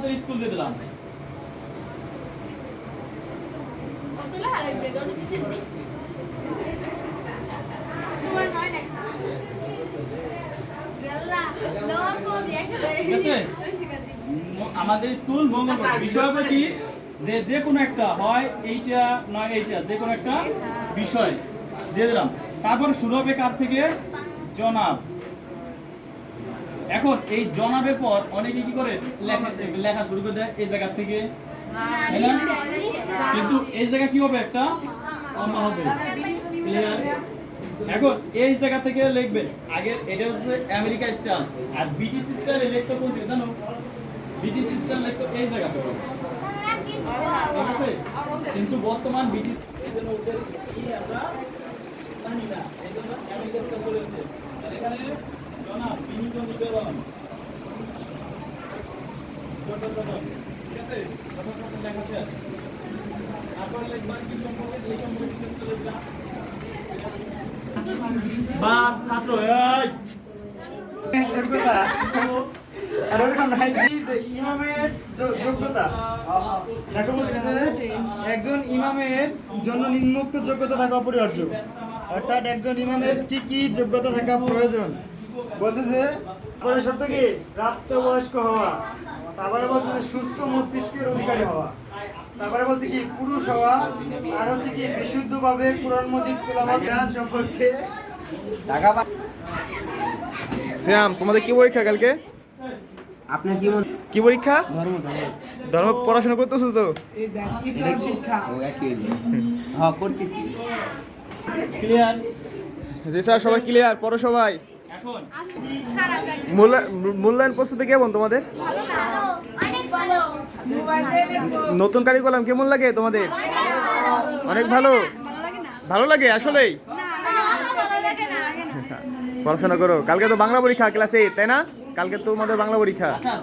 আমাদের স্কুল দিয়ে দিলাম। আমাদের স্কুল মঙ্গলবার। বিষয় কি? যে যে কোনো একটা হয় এইটা নয় এইটা যে কোনো একটা বিষয়। দিয়ে দিলাম। তারপর শুরু হবে কার থেকে? জনাব। এখন এই জনাবের পর অনেকে কি করে? লেখা লেখা শুরু করে দেয় এই জায়গা থেকে। কিন্তু এই জায়গা কি হবে একটা? অমা হবে। এখন এই জায়গা থেকে লিখবেন। আগে এটা হচ্ছে আমেরিকা স্টাইল আর ব্রিটিশ স্টাইলে লিখতে কোন থেকে জানো? ব্রিটিশ স্টাইল লিখতে এই জায়গা থেকে। ঠিক আছে? কিন্তু বর্তমান ব্রিটিশ এই জন্য ওদের কি আমরা জানি না। এই জন্য আমেরিকা স্টাইল চলে এসেছে। এখানে একজন ইমামের জন্য নিম্নোক্ত যোগ্যতা থাকা অপরিহার্য অর্থাৎ একজন ইমামের কি কি যোগ্যতা থাকা প্রয়োজন বলছে যে শর্ত কি প্রাপ্তবয়স্ক হওয়া? তারপরে বলছে যে সুস্থ মস্তিষ্কের অধিকারী হওয়া। তারপরে বলছে কি পুরুষ হওয়া। আর হচ্ছে কি বিশুদ্ধভাবে কোরআন মজিদ তেলাওয়াত জ্ঞান সম্পর্কে। শ্যাম তোমাদের কি পরীক্ষা কালকে? আপনার কি কি পরীক্ষা? ধর্ম পড়াশোনা করতেছো তো? ইসলাম শিক্ষা। ও একই হ্যাঁ করতেছি ক্লিয়ার জি স্যার সবাই ক্লিয়ার পড়ো সবাই। মূল্যায়ন প্রস্তুতি কেমন তোমাদের? নতুন ভালো নতুন কারিকুলাম কেমন লাগে তোমাদের? অনেক ভালো। ভালো লাগে আসলেই? পড়াশোনা করো। কালকে তো বাংলা পরীক্ষা ক্লাস এইট তাই না? কালকে তো তোমাদের বাংলা পরীক্ষা। আচ্ছা